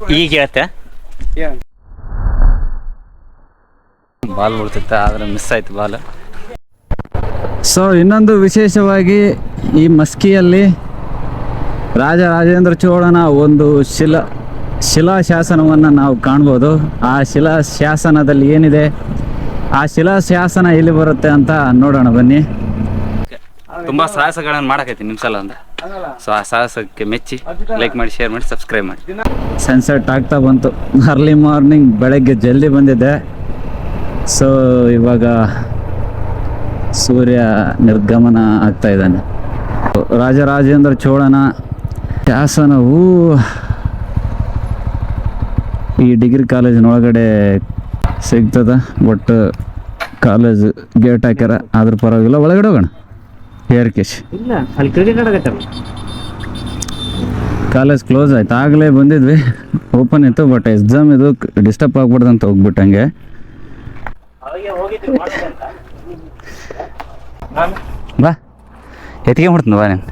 ಈಗ ಹೇಳ್ತೆ? ಬಾಲ್ ಬಿಡ್ತಿತ್ತ ಆದ್ರೆ ಮಿಸ್ ಆಯ್ತು ಬಾಲ್. ಸೊ ಇನ್ನೊಂದು ವಿಶೇಷವಾಗಿ ಈ ಮಸ್ಕಿಯಲ್ಲಿ ರಾಜ ರಾಜೇಂದ್ರ ಚೋಳನ ಒಂದು ಶಿಲಾ ಶಿಲಾಶಾಸನವನ್ನು ನಾವು ಕಾಣ್ಬೋದು. ಆ ಶಿಲಾಶಾಸನದಲ್ಲಿ ಏನಿದೆ? ಆ ಶಿಲಾಶಾಸನ ಎಲ್ಲಿ ಬರುತ್ತೆ ಅಂತ ನೋಡೋಣ ಬನ್ನಿ. ತುಂಬಾ ಸಾಹಸಗಳನ್ನು ಮಾಡಕೈತಿ ನಿಮ್ಮ ಸಲ ಅಂದ್ರೆ. ಸೊ ಆ ಸಾಹಸಕ್ಕೆ ಮೆಚ್ಚಿ ಲೈಕ್ ಮಾಡಿ ಶೇರ್ ಮಾಡಿ ಸಬ್ಸ್ಕ್ರೈಬ್ ಮಾಡಿ. ಸನ್ಸೆಟ್ ಆಗ್ತಾ ಬಂತು. ಅರ್ಲಿ ಮಾರ್ನಿಂಗ್ ಬೆಳಗ್ಗೆ ಜಲ್ದಿ ಬಂದಿದ್ದೆ. ಸೊ ಇವಾಗ ಸೂರ್ಯ ನಿರ್ಗಮನ ಆಗ್ತಾ ಇದ್ದಾನೆ. ರಾಜರಾಜೇಂದ್ರ ಚೋಳನ ಶಾಸನವು ಈ ಡಿಗ್ರಿ ಕಾಲೇಜಿನೊಳಗಡೆ ಸಿಗ್ತದ ಒಟ್ಟು ಕಾಲೇಜ್ ಗೇಟ್ ಹಾಕ್ಯಾರ ಅದ್ರ ಪರವಾಗಿಲ್ಲ ಒಳಗಡೆ ಹೋಗೋಣ. ಹೇರ್ ಕೇಶ್ ಇಲ್ಲ ಅಲ್ಲಿ ಕ್ರಿಕೆಟ್ ಆಡಕತ್ತಾರ. ಕಾಲೇಜ್ ಕ್ಲೋಸ್ ಆಯ್ತು. ಆಗಲೇ ಬಂದಿದ್ವಿ. ಓಪನ್ ಇತ್ತು ಬಟ್ ಎಕ್ಸಾಮ್ ಇದು ಡಿಸ್ಟರ್ಬ್ ಆಗ್ಬಾರ್ದು ಅಂತ ಹೋಗ್ಬಿಟ್ಟಂಗೆ ಬಾ. ಎತ್ಕೆ ಮಾಡ್ತೀನಿ ಬಾ ನೀನು.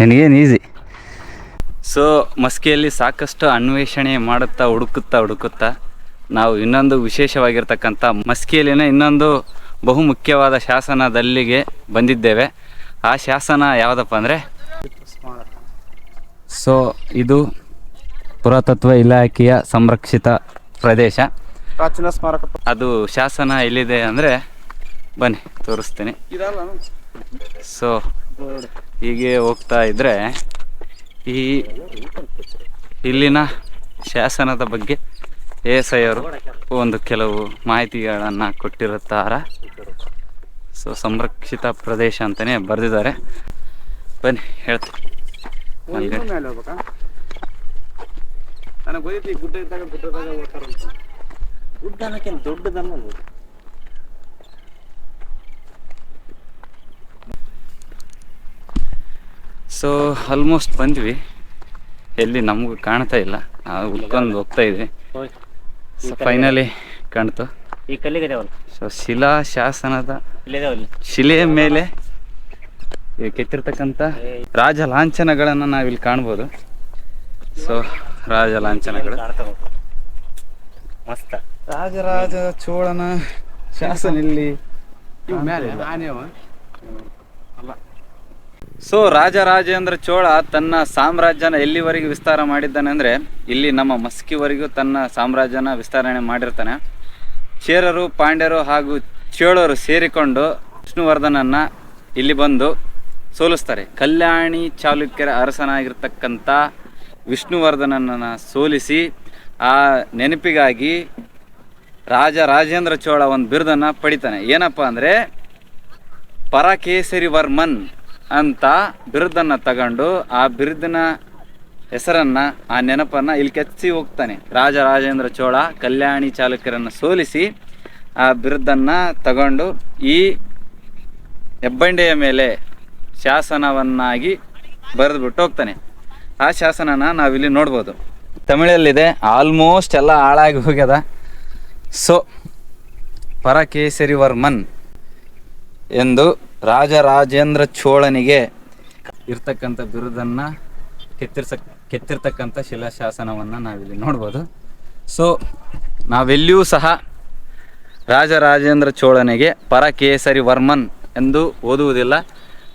ನಿನಗೇನು ಈಸಿ ಸೊ ಮಸ್ಕಿಯಲ್ಲಿ ಸಾಕಷ್ಟು ಅನ್ವೇಷಣೆ ಮಾಡುತ್ತಾ ಹುಡುಕುತ್ತಾ ಹುಡುಕುತ್ತಾ ನಾವು ಇನ್ನೊಂದು ವಿಶೇಷವಾಗಿರ್ತಕ್ಕಂಥ ಮಸ್ಕಿಯಲ್ಲಿನ ಇನ್ನೊಂದು ಬಹುಮುಖ್ಯವಾದ ಶಾಸನದಲ್ಲಿಗೆ ಬಂದಿದ್ದೇವೆ. ಆ ಶಾಸನ ಯಾವುದಪ್ಪ ಅಂದರೆ? ಸೊ ಇದು ಪುರಾತತ್ವ ಇಲಾಖೆಯ ಸಂರಕ್ಷಿತ ಪ್ರದೇಶ. ಪ್ರಾಚೀನ ಸ್ಮಾರಕ ಅದು ಶಾಸನ ಎಲ್ಲಿದೆ ಅಂದರೆ? ಬನ್ನಿ ತೋರಿಸ್ತೀನಿ. ಸೊ ಹೀಗೆ ಹೋಗ್ತಾ ಇದ್ದರೆ ಈ ಇಲ್ಲಿನ ಶಾಸನದ ಬಗ್ಗೆ ಎಸ್ ಐ ಅವರು ಒಂದು ಕೆಲವು ಮಾಹಿತಿಗಳನ್ನು ಕೊಟ್ಟಿರುತ್ತಾರೆ? ಸೊ ಸಂರಕ್ಷಿತ ಪ್ರದೇಶ ಅಂತಲೇ ಬರೆದಿದ್ದಾರೆ. ಬನ್ನಿ ಹೇಳ್ತೀನಿ. ದೊಡ್ಡದಲ್ಲ ಸೊ ಆಲ್ಮೋಸ್ಟ್ ಬಂದ್ವಿ. ಎಲ್ಲಿ ನಮಗೂ ಕಾಣ್ತಾ ಇಲ್ಲ. ನಾವು ಉಳ್ಕೊಂಡು ಹೋಗ್ತಾ ಇದ್ವಿ ಸೊ ಫೈನಲಿ ಕಾಣ್ತು. ಈ ಕಲ್ಲಿಗೆ ಇದಾವಲ್ಲ ಸೊ ಶಿಲಾ ಶಾಸನದ ಶಿಲೆ ಶಿಲೆಯ ಮೇಲೆ ಕೆತ್ತಿರ್ತಕ್ಕಂತ ಕೆತ್ತಿರ್ತಕ್ಕಂಥ ರಾಜ ಲಾಂಛನಗಳನ್ನು ನಾವಿಲ್ಲಿ ಕಾಣ್ಬೋದು. ಸೊ ರಾಜ ಲಾಂಛನಗಳು ಕಾಣ್ತಾವ ಮಸ್ತ. ರಾಜರಾಜ ಚೋಳನ ಶಾಸನ ಇಲ್ಲಿ. ಸೊ ರಾಜರಾಜೇಂದ್ರ ಚೋಳ ತನ್ನ ಸಾಮ್ರಾಜ್ಯನ ಎಲ್ಲಿವರೆಗೂ ವಿಸ್ತಾರ ಮಾಡಿದ್ದಾನೆ ಅಂದ್ರೆ ಇಲ್ಲಿ ನಮ್ಮ ಮಸ್ಕಿವರೆಗೂ ತನ್ನ ಸಾಮ್ರಾಜ್ಯನ ವಿಸ್ತರಣೆ ಮಾಡಿರ್ತಾನೆ. ಚೇರರು ಪಾಂಡ್ಯರು ಹಾಗೂ ಚೇಳರು ಸೇರಿಕೊಂಡು ವಿಷ್ಣುವರ್ಧನನ್ನ ಇಲ್ಲಿ ಬಂದು ಸೋಲಿಸ್ತಾರೆ. ಕಲ್ಯಾಣಿ ಚಾಲುಕ್ಯರ ಅರಸನಾಗಿರ್ತಕ್ಕಂಥ ವಿಷ್ಣುವರ್ಧನನ್ನ ಸೋಲಿಸಿ ಆ ನೆನಪಿಗಾಗಿ ರಾಜ ರಾಜೇಂದ್ರ ಚೋಳ ಒಂದು ಬಿರುದನ್ನು ಪಡಿತಾನೆ. ಏನಪ್ಪ ಅಂದರೆ ಪರಕೇಸರಿ ವರ್ಮನ್ ಅಂತ ಬಿರುದನ್ನು ತಗೊಂಡು ಆ ಬಿರುದಿನ ಹೆಸರನ್ನ, ಆ ನೆನಪನ್ನ ಇಲ್ಲಿ ಕೆಚ್ಚಿ ಹೋಗ್ತಾನೆ. ರಾಜ ರಾಜೇಂದ್ರ ಚೋಳ, ಕಲ್ಯಾಣಿ ಚಾಲುಕ್ಯರನ್ನು ಸೋಲಿಸಿ, ಆ ಬಿರುದನ್ನ ತಗೊಂಡು ಈ ಹೆಬ್ಬಂಡೆಯ ಮೇಲೆ ಶಾಸನವನ್ನಾಗಿ ಬರೆದುಬಿಟ್ಟು ಹೋಗ್ತಾನೆ. ಆ ಶಾಸನನ ನಾವಿಲ್ಲಿ ನೋಡ್ಬೋದು. ತಮಿಳಲ್ಲಿದೆ, ಆಲ್ಮೋಸ್ಟ್ ಎಲ್ಲ ಹಾಳಾಗಿ ಹೋಗ್ಯದ. ಸೊ ಪರಕೇಸರಿ ವರ್ಮನ್ ಎಂದು ರಾಜರಾಜೇಂದ್ರ ಚೋಳನಿಗೆ ಇರ್ತಕ್ಕಂಥ ಬಿರುದನ್ನು ಕೆತ್ತಿರ್ಸ ಕೆತ್ತಿರ್ತಕ್ಕಂಥ ಶಿಲಾಶಾಸನವನ್ನು ನಾವಿಲ್ಲಿ ನೋಡ್ಬೋದು. ಸೊ ನಾವೆಲ್ಲಿಯೂ ಸಹ ರಾಜರಾಜೇಂದ್ರ ಚೋಳನಿಗೆ ಪರಕೇಸರಿ ವರ್ಮನ್ ಎಂದು ಓದುವುದಿಲ್ಲ.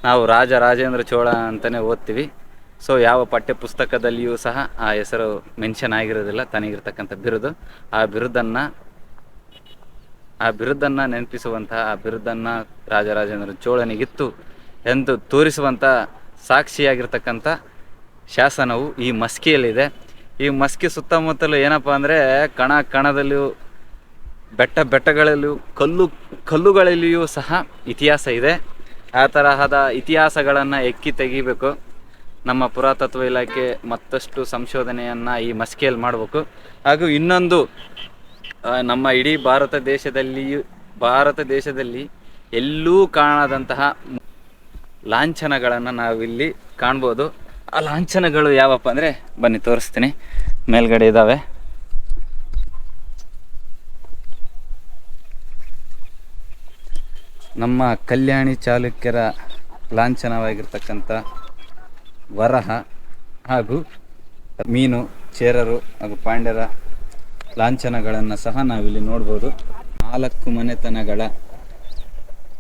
ನಾವು ರಾಜರಾಜೇಂದ್ರ ಚೋಳ ಅಂತಲೇ ಓದ್ತೀವಿ. ಸೊ ಯಾವ ಪಠ್ಯ ಪುಸ್ತಕದಲ್ಲಿಯೂ ಸಹ ಆ ಹೆಸರು ಮೆನ್ಷನ್ ಆಗಿರೋದಿಲ್ಲ. ತನಗಿರ್ತಕ್ಕಂಥ ಬಿರುದು. ಆ ಬಿರುದನ್ನು ಆ ಬಿರುದನ್ನು ನೆನಪಿಸುವಂತಹ, ಆ ಬಿರುದನ್ನು ರಾಜರಾಜೇಂದ್ರ ಚೋಳನಿಗಿತ್ತು ಎಂದು ತೋರಿಸುವಂಥ ಸಾಕ್ಷಿಯಾಗಿರ್ತಕ್ಕಂಥ ಶಾಸನವು ಈ ಮಸ್ಕಿಯಲ್ಲಿದೆ. ಈ ಮಸ್ಕಿ ಸುತ್ತಮುತ್ತಲು ಏನಪ್ಪ ಅಂದರೆ ಕಣ ಕಣದಲ್ಲಿಯೂ ಬೆಟ್ಟ ಬೆಟ್ಟಗಳಲ್ಲಿಯೂ ಕಲ್ಲು ಕಲ್ಲುಗಳಲ್ಲಿಯೂ ಸಹ ಇತಿಹಾಸ ಇದೆ. ಆ ತರಹದ ಇತಿಹಾಸಗಳನ್ನು ಎಕ್ಕಿ ತೆಗಿಬೇಕು. ನಮ್ಮ ಪುರಾತತ್ವ ಇಲಾಖೆ ಮತ್ತಷ್ಟು ಸಂಶೋಧನೆಯನ್ನು ಈ ಮಸ್ಕಿಯಲ್ಲಿ ಮಾಡಬೇಕು. ಹಾಗೂ ಇನ್ನೊಂದು ನಮ್ಮ ಇಡೀ ಭಾರತ ದೇಶದಲ್ಲಿಯೂ, ಭಾರತ ದೇಶದಲ್ಲಿ ಎಲ್ಲೂ ಕಾಣದಂತಹ ಲಾಂಛನಗಳನ್ನು ನಾವಿಲ್ಲಿ ಕಾಣ್ಬೋದು. ಆ ಲಾಂಛನಗಳು ಯಾವಪ್ಪ ಅಂದರೆ ಬನ್ನಿ ತೋರಿಸ್ತೀನಿ. ಮೇಲ್ಗಡೆ ಇದ್ದಾವೆ ನಮ್ಮ ಕಲ್ಯಾಣಿ ಚಾಲುಕ್ಯರ ಲಾಂಛನವಾಗಿರ್ತಕ್ಕಂಥ ವರಹ ಹಾಗೂ ಮೀನು, ಚೇರರು ಹಾಗೂ ಪಾಂಡ್ಯರ ಲಾಂಛನಗಳನ್ನು ಸಹ ನಾವಿಲ್ಲಿ ನೋಡ್ಬೋದು. ನಾಲ್ಕು ಮನೆತನಗಳ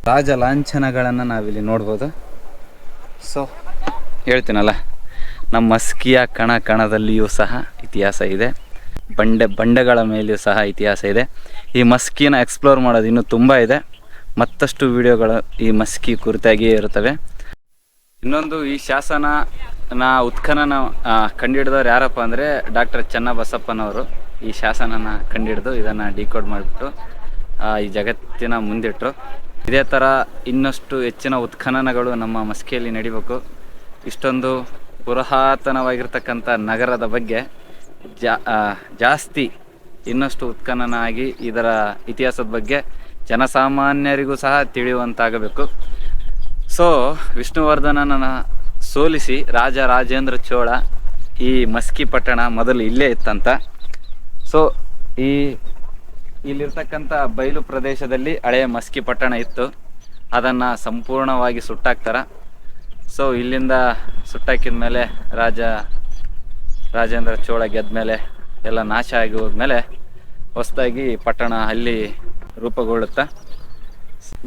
ರಾಜ ಲಾಂಛನಗಳನ್ನು ನಾವಿಲ್ಲಿ ನೋಡ್ಬೋದು. ಸೊ ಹೇಳ್ತೀನಲ್ಲ? ನಮ್ಮ ಮಸ್ಕಿಯ ಕಣ ಕಣದಲ್ಲಿಯೂ ಸಹ ಇತಿಹಾಸ ಇದೆ. ಬಂಡೆ ಬಂಡೆಗಳ ಮೇಲೆಯೂ ಸಹ ಇತಿಹಾಸ ಇದೆ. ಈ ಮಸ್ಕಿನ ಎಕ್ಸ್ಪ್ಲೋರ್ ಮಾಡೋದು ಇನ್ನೂ ತುಂಬ ಇದೆ. ಮತ್ತಷ್ಟು ವಿಡಿಯೋಗಳು ಈ ಮಸ್ಕಿ ಕುರಿತಾಗಿಯೇ ಇರುತ್ತವೆ. ಇನ್ನೊಂದು ಈ ಶಾಸನ ಉತ್ಖನನ ಆ, ಕಂಡುಹಿಡಿದವ್ರು ಯಾರಪ್ಪ ಅಂದರೆ ಡಾಕ್ಟರ್ ಚನ್ನಬಸಪ್ಪನವರು. ಈ ಶಾಸನನ ಕಂಡುಹಿಡಿದು ಇದನ್ನು ಡಿಕೋಡ್ ಮಾಡಿಬಿಟ್ಟು ಈ ಜಗತ್ತಿನ ಮುಂದಿಟ್ಟರು ಇದೇ ಥರ ಇನ್ನಷ್ಟು ಹೆಚ್ಚಿನ ಉತ್ಖನನಗಳು ನಮ್ಮ ಮಸ್ಕಿಯಲ್ಲಿ ನಡಿಬೇಕು. ಇಷ್ಟೊಂದು ಪುರಾತನವಾಗಿರ್ತಕ್ಕಂಥ ನಗರದ ಬಗ್ಗೆ ಜಾ ಜಾಸ್ತಿ ಇನ್ನಷ್ಟು ಉತ್ಖನನಾಗಿ ಇದರ ಇತಿಹಾಸದ ಬಗ್ಗೆ ಜನಸಾಮಾನ್ಯರಿಗೂ ಸಹ ತಿಳಿಯುವಂತಾಗಬೇಕು. ಸೊ ವಿಷ್ಣುವರ್ಧನನ ಸೋಲಿಸಿ ರಾಜ ರಾಜೇಂದ್ರ ಚೋಳ ಈ ಮಸ್ಕಿ ಪಟ್ಟಣ ಮೊದಲು ಇಲ್ಲೇ ಇತ್ತಂತ. ಸೊ ಈ ಇಲ್ಲಿರ್ತಕ್ಕಂಥ ಬಯಲು ಪ್ರದೇಶದಲ್ಲಿ ಹಳೆಯ ಮಸ್ಕಿ ಪಟ್ಟಣ ಇತ್ತು. ಅದನ್ನು ಸಂಪೂರ್ಣವಾಗಿ ಸುಟ್ಟಾಕ್ತಾರ. ಸೊ ಇಲ್ಲಿಂದ ಸುಟ್ಟಾಕಿದ ಮೇಲೆ ರಾಜ, ರಾಜೇಂದ್ರ ಚೋಳ ಗೆದ್ದ ಮೇಲೆ ಎಲ್ಲ ನಾಶ ಆಗಿ ಹೋದ್ಮೇಲೆ ಹೊಸದಾಗಿ ಪಟ್ಟಣ ಅಲ್ಲಿ ರೂಪುಗೊಳ್ಳುತ್ತಾ.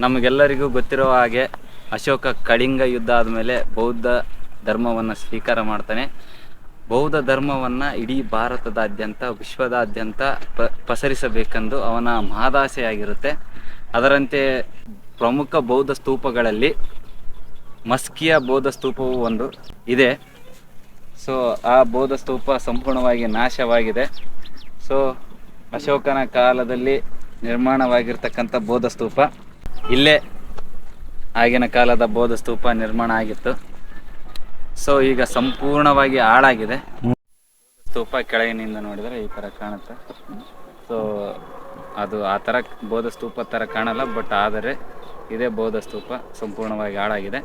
ನಮಗೆಲ್ಲರಿಗೂ ಗೊತ್ತಿರೋ ಹಾಗೆ ಅಶೋಕ ಕಳಿಂಗ ಯುದ್ಧ ಆದಮೇಲೆ ಬೌದ್ಧ ಧರ್ಮವನ್ನು ಸ್ವೀಕಾರ ಮಾಡ್ತಾನೆ. ಬೌದ್ಧ ಧರ್ಮವನ್ನು ಇಡೀ ಭಾರತದಾದ್ಯಂತ, ವಿಶ್ವದಾದ್ಯಂತ ಪ, ಪಸರಿಸಬೇಕೆಂದು ಅವನ ಮಹದಾಸೆಯಾಗಿರುತ್ತೆ. ಅದರಂತೆ ಪ್ರಮುಖ ಬೌದ್ಧ ಸ್ತೂಪಗಳಲ್ಲಿ ಮಸ್ಕಿಯ ಬೋಧ ಸ್ತೂಪವು ಒಂದು ಇದೆ. ಸೊ ಆ ಬೋಧ ಸ್ತೂಪ ಸಂಪೂರ್ಣವಾಗಿ ನಾಶವಾಗಿದೆ. ಸೊ ಅಶೋಕನ ಕಾಲದಲ್ಲಿ ನಿರ್ಮಾಣವಾಗಿರ್ತಕ್ಕಂಥ ಬೋಧ ಸ್ತೂಪ ಇಲ್ಲೇ ಆಗಿನ ಕಾಲದ ಬೋಧ ಸ್ತೂಪ ನಿರ್ಮಾಣ ಆಗಿತ್ತು. ಸೊ ಈಗ ಸಂಪೂರ್ಣವಾಗಿ ಹಾಳಾಗಿದೆ. ಸ್ತೂಪ ಕೆಳಗಿನಿಂದ ನೋಡಿದರೆ ಈ ಥರ ಕಾಣುತ್ತೆ. ಸೊ ಅದು ಆ ಥರ ಬೋಧ ಸ್ತೂಪ ಥರ ಕಾಣಲ್ಲ, ಬಟ್ ಆದರೆ ಇದೇ ಬೌದ್ಧ ಸ್ತೂಪ ಸಂಪೂರ್ಣವಾಗಿ ಹಾಳಾಗಿದೆ.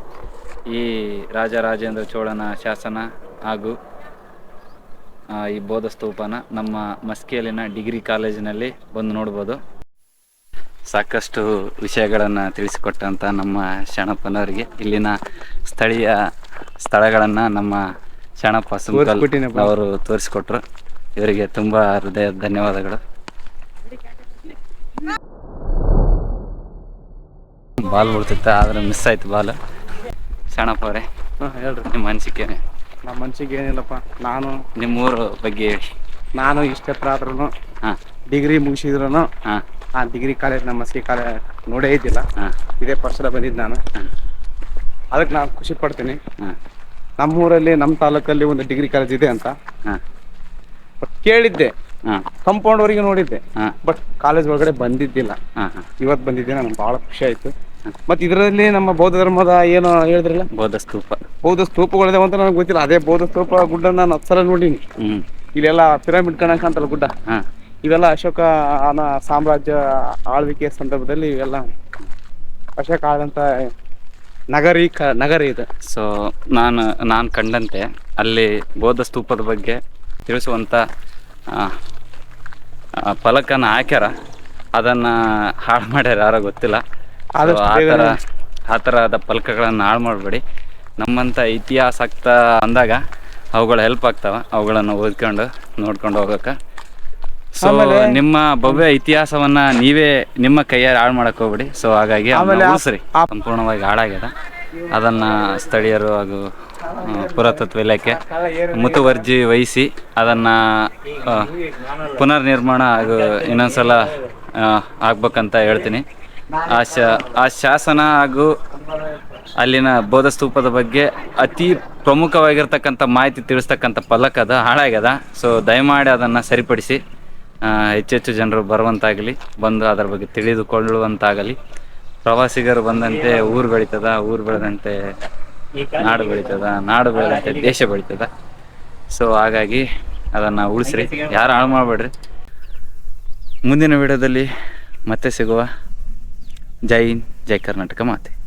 ಈ ರಾಜರಾಜೇಂದ್ರ ಚೋಳನ ಶಾಸನ ಹಾಗೂ ಈ ಬೌದ್ಧ ಸ್ತೂಪನ ನಮ್ಮ ಮಸ್ಕಿಯಲ್ಲಿನ ಡಿಗ್ರಿ ಕಾಲೇಜಿನಲ್ಲಿ ಬಂದು ನೋಡ್ಬೋದು. ಸಾಕಷ್ಟು ವಿಷಯಗಳನ್ನು ತಿಳಿಸಿಕೊಟ್ಟಂಥ ನಮ್ಮ ಶಣಪ್ಪನವರಿಗೆ ಇಲ್ಲಿನ ಸ್ಥಳೀಯ ಸ್ಥಳಗಳನ್ನು ನಮ್ಮ ಶಣಪ್ಪ ಸುಂಕಲ್ ಅವರು ತೋರಿಸ್ಕೊಟ್ರು. ಇವರಿಗೆ ತುಂಬ ಹೃದಯ ಧನ್ಯವಾದಗಳು. ಬಾಲ್ ಬಿಡ್ತಿತ್ತ ಆದ್ರೆ ಮಿಸ್ ಆಯ್ತು ಬಾಲ್. ಶರಣಪ್ಪ ಅವರೇ ಹಾಂ ಹೇಳ್ರಿ. ನಿಮ್ಮ ಅನಿಸಿಕೆ ನಮ್ಮ ಮನ್ಸಿಗೆ ಏನಿಲ್ಲಪ್ಪ ನಾನು ನಿಮ್ಮೂರ ಬಗ್ಗೆ ಹೇಳಿ. ನಾನು ಇಷ್ಟತ್ರ ಆದ್ರೂ ಹಾಂ. ಡಿಗ್ರಿ ಮುಗಿಸಿದ್ರು ಹಾಂ. ಆ ಡಿಗ್ರಿ ಕಾಲೇಜ್ ನಮ್ಮ ಮಸ್ಕಿ ಕಾಲೇಜ್ ನೋಡೇ ಇದ್ದಿಲ್ಲ. ಹಾಂ. ಇದೇ ಪರ್ಸಲ ಬಂದಿದ್ದು ನಾನು. ಅದಕ್ಕೆ ನಾನು ಖುಷಿ ಪಡ್ತೀನಿ. ಹಾಂ. ನಮ್ಮೂರಲ್ಲಿ ನಮ್ಮ ತಾಲೂಕಲ್ಲಿ ಒಂದು ಡಿಗ್ರಿ ಕಾಲೇಜ್ ಇದೆ ಅಂತ. ಹಾಂ. ಕೇಳಿದ್ದೆ. ಕಂಪೌಂಡ್ ವರೆಗೆ ನೋಡಿದ್ದೆ. ಬಟ್ ಕಾಲೇಜ್ ಒಳಗಡೆ ಬಂದಿದ್ದಿಲ್ಲ. ಇವತ್ತು ಬಂದಿದ್ದೆ ನನಗೆ ಭಾಳ ಖುಷಿ ಆಯ್ತು. ಮತ್ತೆ ಇದರಲ್ಲಿ ನಮ್ಮ ಬೌದ್ಧ ಧರ್ಮದ ಏನು ಹೇಳಿದ್ರಲ್ಲ? ಬೌದ್ಧ ಸ್ತೂಪ. ಬೌದ್ಧ ಸ್ತೂಪಗಳಿದಾವೆ ಅಂತ ನನಗೆ ಗೊತ್ತಿಲ್ಲ. ಅದೇ ಬೌದ್ಧ ಸ್ತೂಪ ಗುಡ್ಡ ನಾನು ಹತ್ತು ಸಲ ನೋಡೀನಿ. ಇಲ್ಲೆಲ್ಲ ಪಿರಮಿಡ್ ಕಣಕ್ ಅಂತಲ್ಲ ಗುಡ್ಡ? ಹಾಂ. ಇವೆಲ್ಲ ಅಶೋಕ ಸಾಮ್ರಾಜ್ಯ ಆಳ್ವಿಕೆಯ ಸಂದರ್ಭದಲ್ಲಿ ಇವೆಲ್ಲ ಅಶೋಕ ಆದಂತ ನಗರಿ ಕ ನಗರಿ ಇದು. ಸೊ ನಾನು ನಾನು ಕಂಡಂತೆ ಅಲ್ಲಿ ಬೌದ್ಧ ಸ್ತೂಪದ ಬಗ್ಗೆ ತಿಳಿಸುವಂಥ ಆ, ಆ, ಫಲಕನ ಹಾಕ್ಯಾರ ಅದನ್ನ ಹಾಳು ಮಾಡ್ಯಾರ ಯಾರೋ ಗೊತ್ತಿಲ್ಲ. So, ಆತರ ಆ ಥರ ಆ ಥರದ ಫಲಕಗಳನ್ನು ಹಾಳು ಮಾಡಬೇಡಿ. ನಮ್ಮಂಥ ಇತಿಹಾಸಕ್ತ ಅಂದಾಗ ಅವುಗಳು ಹೆಲ್ಪ್ ಆಗ್ತಾವ ಅವುಗಳನ್ನು ಓದ್ಕೊಂಡು ನೋಡ್ಕೊಂಡು ಹೋಗಕ್ಕೆ ಸೊ ನಿಮ್ಮ ಭವ್ಯ ಇತಿಹಾಸವನ್ನ ನೀವೇ ನಿಮ್ಮ ಕೈಯಾರೆ ಹಾಳು ಮಾಡಕ್ ಹೋಗ್ಬಿಡಿ. ಸೊ ಹಾಗಾಗಿ ಆ- ಸಂಪೂರ್ಣವಾಗಿ ಹಾಳಾಗ್ಯದ. ಅದನ್ನ ಸ್ಥಳೀಯರು ಹಾಗೂ ಆ, ಪುರಾತತ್ವ ಇಲಾಖೆ. ಮುತುವರ್ಜಿ ವಹಿಸಿ ಅದನ್ನ ಪುನರ್ನಿರ್ಮಾಣ ಪುನರ್ ನಿರ್ಮಾಣ ಹಾಗೂ ಇನ್ನೊಂದ್ಸಲ ಆಗ್ಬೇಕಂತ ಹೇಳ್ತೀನಿ. ಆ ಶ, ಆ ಶಾಸನ ಹಾಗೂ ಅಲ್ಲಿನ ಬೋಧಸ್ತೂಪದ ಸ್ತೂಪದ ಬಗ್ಗೆ ಅತಿ ಪ್ರಮುಖವಾಗಿರ್ತಕ್ಕಂಥ ಮಾಹಿತಿ ತಿಳಿಸ್ತಕ್ಕಂಥ ಫಲಕ ಅದ, ಹಾಳಾಗ್ಯದ. ಸೊ ದಯಮಾಡಿ ಅದನ್ನು ಸರಿಪಡಿಸಿ ಹೆಚ್ಚೆಚ್ಚು ಜನರು ಬರುವಂತಾಗಲಿ, ಬಂದು ಅದರ ಬಗ್ಗೆ ತಿಳಿದುಕೊಳ್ಳುವಂತಾಗಲಿ. ಪ್ರವಾಸಿಗರು ಬಂದಂತೆ ಊರು ಬೆಳೀತದ, ಊರು ಬೆಳೆದಂತೆ ನಾಡು ಬೆಳೀತದ ನಾಡು ಬೆಳೆದಂತೆ ದೇಶ ಬೆಳೀತದ. ಸೊ ಹಾಗಾಗಿ ಅದನ್ನ ಉಳಿಸ್ರಿ. ಯಾರು ಹಾಳು ಮಾಡಬೇಡ್ರಿ. ಮುಂದಿನ ವಿಡಿಯೋದಲ್ಲಿ ಮತ್ತೆ ಸಿಗುವ. ಜೈ ಹಿಂದ್ ಜೈ ಕರ್ನಾಟಕ ಮಾತೆ.